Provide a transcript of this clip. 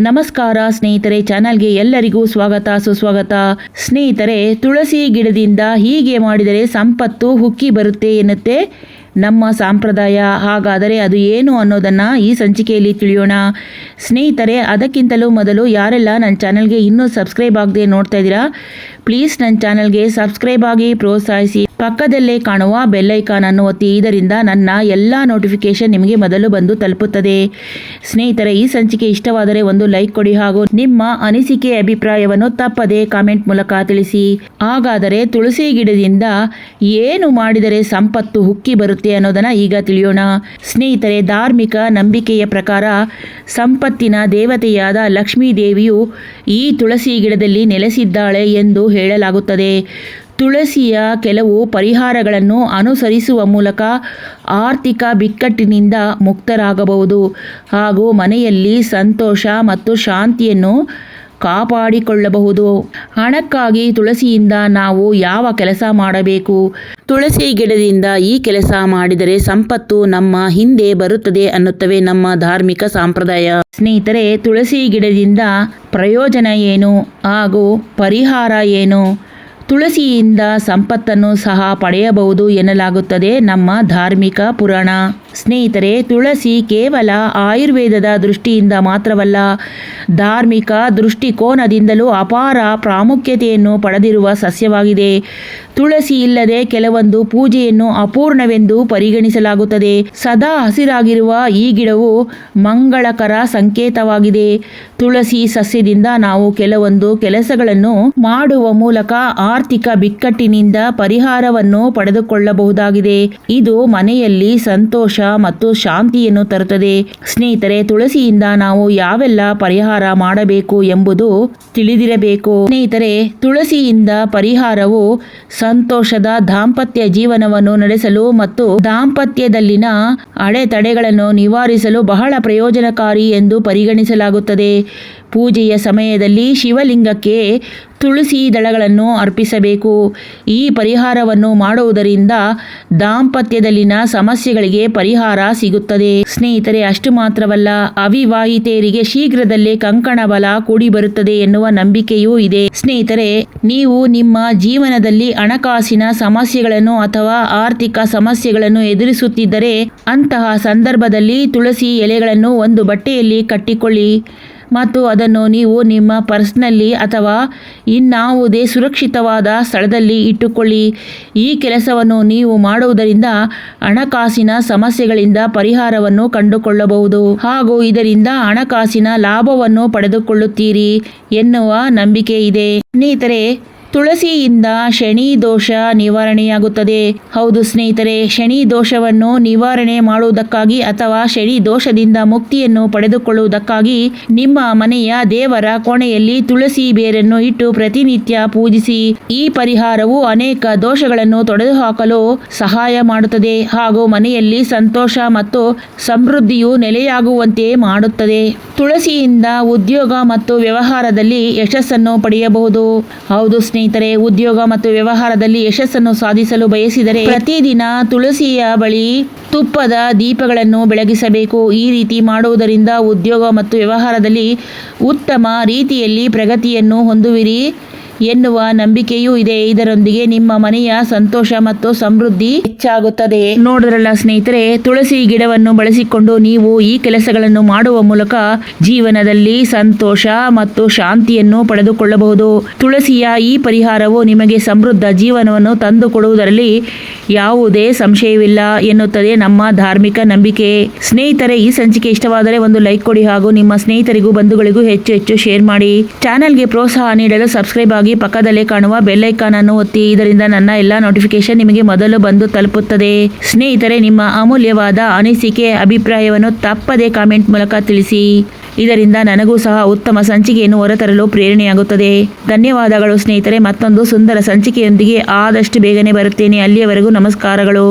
ನಮಸ್ಕಾರ ಸ್ನೇಹಿತರೆ ಚಾನಲ್ಗೆ ಎಲ್ಲರಿಗೂ ಸ್ವಾಗತ, ಸುಸ್ವಾಗತ. ಸ್ನೇಹಿತರೆ, ತುಳಸಿ ಗಿಡದಿಂದ ಹೀಗೆ ಮಾಡಿದರೆ ಸಂಪತ್ತು ಹುಕ್ಕಿ ಬರುತ್ತೆ ಎನ್ನುತ್ತೆ. ನಮ್ಮ ಸಂಪ್ರದಾಯ ಹಾಗಾದರೆ ಅದು ಏನು ಅನ್ನೋದನ್ನು ಈ ಸಂಚಿಕೆಯಲ್ಲಿ ತಿಳಿಯೋಣ. ಸ್ನೇಹಿತರೆ, ಅದಕ್ಕಿಂತಲೂ ಮೊದಲು ಯಾರೆಲ್ಲ ನನ್ನ ಚಾನಲ್ಗೆ ಇನ್ನೂ ಸಬ್ಸ್ಕ್ರೈಬ್ ಆಗದೆ ನೋಡ್ತಾ ಇದ್ದೀರಾ, ಪ್ಲೀಸ್ ನನ್ನ ಚಾನಲ್ಗೆ ಸಬ್ಸ್ಕ್ರೈಬ್ ಆಗಿ ಪ್ರೋತ್ಸಾಹಿಸಿ. ಪಕ್ಕದಲ್ಲೇ ಕಾಣುವ ಬೆಲ್ಲೈಕಾನ್ ಅನ್ನು ಒತ್ತಿ, ಇದರಿಂದ ನನ್ನ ಎಲ್ಲ ನೋಟಿಫಿಕೇಶನ್ ನಿಮಗೆ ಮೊದಲು ಬಂದು ತಲುಪುತ್ತದೆ. ಸ್ನೇಹಿತರೆ, ಈ ಸಂಚಿಕೆ ಇಷ್ಟವಾದರೆ ಒಂದು ಲೈಕ್ ಕೊಡಿ ಹಾಗೂ ನಿಮ್ಮ ಅನಿಸಿಕೆ ಅಭಿಪ್ರಾಯವನ್ನು ತಪ್ಪದೆ ಕಾಮೆಂಟ್ ಮೂಲಕ ತಿಳಿಸಿ. ಹಾಗಾದರೆ ತುಳಸಿ ಗಿಡದಿಂದ ಏನು ಮಾಡಿದರೆ ಸಂಪತ್ತು ಹುಕ್ಕಿ ಬರುತ್ತೆ ಅನ್ನೋದನ್ನ ಈಗ ತಿಳಿಯೋಣ. ಸ್ನೇಹಿತರೆ, ಧಾರ್ಮಿಕ ನಂಬಿಕೆಯ ಪ್ರಕಾರ ಸಂಪತ್ತಿನ ದೇವತೆಯಾದ ಲಕ್ಷ್ಮೀ ದೇವಿಯು ಈ ತುಳಸಿ ಗಿಡದಲ್ಲಿ ನೆಲೆಸಿದ್ದಾಳೆ ಎಂದು ಹೇಳಲಾಗುತ್ತದೆ. ತುಳಸಿಯ ಕೆಲವು ಪರಿಹಾರಗಳನ್ನು ಅನುಸರಿಸುವ ಮೂಲಕ ಆರ್ಥಿಕ ಬಿಕ್ಕಟ್ಟಿನಿಂದ ಮುಕ್ತರಾಗಬಹುದು. ಹಾಗೂ ಮನೆಯಲ್ಲಿ ಸಂತೋಷ ಮತ್ತು ಶಾಂತಿಯನ್ನು ಕಾಪಾಡಿಕೊಳ್ಳಬಹುದು. ಹಣಕ್ಕಾಗಿ ತುಳಸಿಯಿಂದ ನಾವು ಯಾವ ಕೆಲಸ ಮಾಡಬೇಕು? ತುಳಸಿ ಗಿಡದಿಂದ ಈ ಕೆಲಸ ಮಾಡಿದರೆ ಸಂಪತ್ತು ನಮ್ಮ ಹಿಂದೆ ಬರುತ್ತದೆ ಅನ್ನುತ್ತವೆ ನಮ್ಮ ಧಾರ್ಮಿಕ ಸಂಪ್ರದಾಯ. ಸ್ನೇಹಿತರೆ, ತುಳಸಿ ಗಿಡದಿಂದ ಪ್ರಯೋಜನ ಏನು? ಹಾಗೂ ಪರಿಹಾರ ಏನು? ತುಳಸಿಯಿಂದ ಸಂಪತ್ತನ್ನು ಸಹ ಪಡೆಯಬಹುದು ಎನ್ನಲಾಗುತ್ತದೆ ನಮ್ಮ ಧಾರ್ಮಿಕ ಪುರಾಣ. ಸ್ನೇಹಿತರೆ, ತುಳಸಿ ಕೇವಲ ಆಯುರ್ವೇದದ ದೃಷ್ಟಿಯಿಂದ ಮಾತ್ರವಲ್ಲ, ಧಾರ್ಮಿಕ ದೃಷ್ಟಿಕೋನದಿಂದಲೂ ಅಪಾರ ಪ್ರಾಮುಖ್ಯತೆಯನ್ನು ಪಡೆದಿರುವ ಸಸ್ಯವಾಗಿದೆ. ತುಳಸಿ ಇಲ್ಲದೆ ಕೆಲವೊಂದು ಪೂಜೆಯನ್ನು ಅಪೂರ್ಣವೆಂದು ಪರಿಗಣಿಸಲಾಗುತ್ತದೆ. ಸದಾ ಹಸಿರಾಗಿರುವ ಈ ಗಿಡವು ಮಂಗಳಕರ ಸಂಕೇತವಾಗಿದೆ. ತುಳಸಿ ಸಸ್ಯದಿಂದ ನಾವು ಕೆಲವೊಂದು ಕೆಲಸಗಳನ್ನು ಮಾಡುವ ಮೂಲಕ ಆರ್ಥಿಕ ಬಿಕ್ಕಟ್ಟಿನಿಂದ ಪರಿಹಾರವನ್ನು ಪಡೆದುಕೊಳ್ಳಬಹುದಾಗಿದೆ. ಇದು ಮನೆಯಲ್ಲಿ ಸಂತೋಷ ಮತ್ತು ಶಾಂತಿಯನ್ನು ತರುತ್ತದೆ. ಸ್ನೇಹಿತರೆ, ತುಳಸಿಯಿಂದ ನಾವು ಯಾವೆಲ್ಲ ಪರಿಹಾರ ಮಾಡಬೇಕು ಎಂಬುದು ತಿಳಿದಿರಬೇಕು. ಸ್ನೇಹಿತರೆ, ತುಳಸಿಯಿಂದ ಪರಿಹಾರವು ಸಂತೋಷದ ದಾಂಪತ್ಯ ಜೀವನವನ್ನು ನಡೆಸಲು ಮತ್ತು ದಾಂಪತ್ಯದಲ್ಲಿನ ಅಡೆತಡೆಗಳನ್ನು ನಿವಾರಿಸಲು ಬಹಳ ಪ್ರಯೋಜನಕಾರಿ ಎಂದು ಪರಿಗಣಿಸಲಾಗುತ್ತದೆ. ಪೂಜೆಯ ಸಮಯದಲ್ಲಿ ಶಿವಲಿಂಗಕ್ಕೆ ತುಳಸಿ ದಳಗಳನ್ನು ಅರ್ಪಿಸಬೇಕು. ಈ ಪರಿಹಾರವನ್ನು ಮಾಡುವುದರಿಂದ ದಾಂಪತ್ಯದಲ್ಲಿನ ಸಮಸ್ಯೆಗಳಿಗೆ ಪರಿಹಾರ ಸಿಗುತ್ತದೆ. ಸ್ನೇಹಿತರೆ, ಅಷ್ಟು ಮಾತ್ರವಲ್ಲ, ಅವಿವಾಹಿತೆಯರಿಗೆ ಶೀಘ್ರದಲ್ಲೇ ಕಂಕಣ ಬಲ ಕೂಡಿ ಬರುತ್ತದೆ ಎನ್ನುವ ನಂಬಿಕೆಯೂ ಇದೆ. ಸ್ನೇಹಿತರೆ, ನೀವು ನಿಮ್ಮ ಜೀವನದಲ್ಲಿ ಹಣಕಾಸಿನ ಸಮಸ್ಯೆಗಳನ್ನು ಅಥವಾ ಆರ್ಥಿಕ ಸಮಸ್ಯೆಗಳನ್ನು ಎದುರಿಸುತ್ತಿದ್ದರೆ ಅಂತಹ ಸಂದರ್ಭದಲ್ಲಿ ತುಳಸಿ ಎಲೆಗಳನ್ನು ಒಂದು ಬಟ್ಟೆಯಲ್ಲಿ ಕಟ್ಟಿಕೊಳ್ಳಿ. ಮತ್ತು ಅದನ್ನು ನೀವು ನಿಮ್ಮ ಪರ್ಸ್ನಲ್ಲಿ ಅಥವಾ ಇನ್ನಾವುದೇ ಸುರಕ್ಷಿತವಾದ ಸ್ಥಳದಲ್ಲಿ ಇಟ್ಟುಕೊಳ್ಳಿ. ಈ ಕೆಲಸವನ್ನು ನೀವು ಮಾಡುವುದರಿಂದ ಹಣಕಾಸಿನ ಸಮಸ್ಯೆಗಳಿಂದ ಪರಿಹಾರವನ್ನು ಕಂಡುಕೊಳ್ಳಬಹುದು ಹಾಗೂ ಇದರಿಂದ ಹಣಕಾಸಿನ ಲಾಭವನ್ನು ಪಡೆದುಕೊಳ್ಳುತ್ತೀರಿ ಎನ್ನುವ ನಂಬಿಕೆ ಇದೆ. ಸ್ನೇಹಿತರೆ ತುಳಸಿಯಿಂದ ಶನಿ ದೋಷ ನಿವಾರಣೆಯಾಗುತ್ತದೆ. ಹೌದು ಸ್ನೇಹಿತರೆ, ಶನಿ ದೋಷವನ್ನು ನಿವಾರಣೆ ಮಾಡುವುದಕ್ಕಾಗಿ ಅಥವಾ ಶನಿ ದೋಷದಿಂದ ಮುಕ್ತಿಯನ್ನು ಪಡೆದುಕೊಳ್ಳುವುದಕ್ಕಾಗಿ ನಿಮ್ಮ ಮನೆಯ ದೇವರ ಕೋಣೆಯಲ್ಲಿ ತುಳಸಿ ಬೇರನ್ನು ಇಟ್ಟು ಪ್ರತಿನಿತ್ಯ ಪೂಜಿಸಿ, ಈ ಪರಿಹಾರವು ಅನೇಕ ದೋಷಗಳನ್ನು ತೊಡೆದುಹಾಕಲು ಸಹಾಯ ಮಾಡುತ್ತದೆ. ಹಾಗೂ ಮನೆಯಲ್ಲಿ ಸಂತೋಷ ಮತ್ತು ಸಮೃದ್ಧಿಯು ನೆಲೆಯಾಗುವಂತೆ ಮಾಡುತ್ತದೆ. ತುಳಸಿಯಿಂದ ಉದ್ಯೋಗ ಮತ್ತು ವ್ಯವಹಾರದಲ್ಲಿ ಯಶಸ್ಸನ್ನು ಪಡೆಯಬಹುದು. ಹೌದು ಸ್ನೇಹಿತರೆ, ಉದ್ಯೋಗ ಮತ್ತು ವ್ಯವಹಾರದಲ್ಲಿ ಯಶಸ್ಸನ್ನು ಸಾಧಿಸಲು ಬಯಸಿದರೆ ಪ್ರತಿದಿನ ತುಳಸಿಯ ಬಳಿ ತುಪ್ಪದ ದೀಪಗಳನ್ನು ಬೆಳಗಿಸಬೇಕು. ಈ ರೀತಿ ಮಾಡುವುದರಿಂದ ಉದ್ಯೋಗ ಮತ್ತು ವ್ಯವಹಾರದಲ್ಲಿ ಉತ್ತಮ ರೀತಿಯಲ್ಲಿ ಪ್ರಗತಿಯನ್ನು ಹೊಂದುವಿರಿ. ಎನ್ನುವ ನಂಬಿಕೆಯೂ ಇದೆ. ಇದರೊಂದಿಗೆ ನಿಮ್ಮ ಮನೆಯ ಸಂತೋಷ ಮತ್ತು ಸಮೃದ್ಧಿ ಹೆಚ್ಚಾಗುತ್ತದೆ. ನೋಡಿದ್ರಲ್ಲ ಸ್ನೇಹಿತರೆ, ತುಳಸಿ ಗಿಡವನ್ನು ಬಳಸಿಕೊಂಡು ನೀವು ಈ ಕೆಲಸಗಳನ್ನು ಮಾಡುವ ಮೂಲಕ ಜೀವನದಲ್ಲಿ ಸಂತೋಷ ಮತ್ತು ಶಾಂತಿಯನ್ನು ಪಡೆದುಕೊಳ್ಳಬಹುದು. ತುಳಸಿಯ ಈ ಪರಿಹಾರವು ನಿಮಗೆ ಸಮೃದ್ಧ ಜೀವನವನ್ನು ತಂದುಕೊಡುವುದರಲ್ಲಿ ಯಾವುದೇ ಸಂಶಯವಿಲ್ಲ ಎನ್ನುತ್ತದೆ ನಮ್ಮ ಧಾರ್ಮಿಕ ನಂಬಿಕೆ. ಸ್ನೇಹಿತರೆ, ಈ ಸಂಚಿಕೆ ಇಷ್ಟವಾದರೆ ಒಂದು ಲೈಕ್ ಕೊಡಿ ಹಾಗೂ ನಿಮ್ಮ ಸ್ನೇಹಿತರಿಗೂ ಬಂಧುಗಳಿಗೂ ಹೆಚ್ಚು ಹೆಚ್ಚು ಶೇರ್ ಮಾಡಿ. ಚಾನಲ್ಗೆ ಪ್ರೋತ್ಸಾಹ ನೀಡಲು ಸಬ್ಸ್ಕ್ರೈಬ್ ಆಗಿ ಪಕ್ಕದಲ್ಲೇ ಕಾಣುವ ಬೆಲ್ಲೈಕಾನ್ ಅನ್ನು ಒತ್ತಿ, ಇದರಿಂದ ನನ್ನ ಎಲ್ಲ ನೋಟಿಫಿಕೇಶನ್ ನಿಮಗೆ ಮೊದಲು ಬಂದು ತಲುಪುತ್ತದೆ. ಸ್ನೇಹಿತರೆ, ನಿಮ್ಮ ಅಮೂಲ್ಯವಾದ ಅನಿಸಿಕೆ, ಅಭಿಪ್ರಾಯವನ್ನು ತಪ್ಪದೇ ಕಾಮೆಂಟ್ ಮೂಲಕ ತಿಳಿಸಿ. ಇದರಿಂದ ನನಗೂ ಸಹ ಉತ್ತಮ ಸಂಚಿಕೆಯನ್ನು ಹೊರತರಲು ಪ್ರೇರಣೆಯಾಗುತ್ತದೆ. ಧನ್ಯವಾದಗಳು ಸ್ನೇಹಿತರೆ, ಮತ್ತೊಂದು ಸುಂದರ ಸಂಚಿಕೆಯೊಂದಿಗೆ ಆದಷ್ಟು ಬೇಗನೆ ಬರುತ್ತೇನೆ. ಅಲ್ಲಿಯವರೆಗೂ ನಮಸ್ಕಾರಗಳು.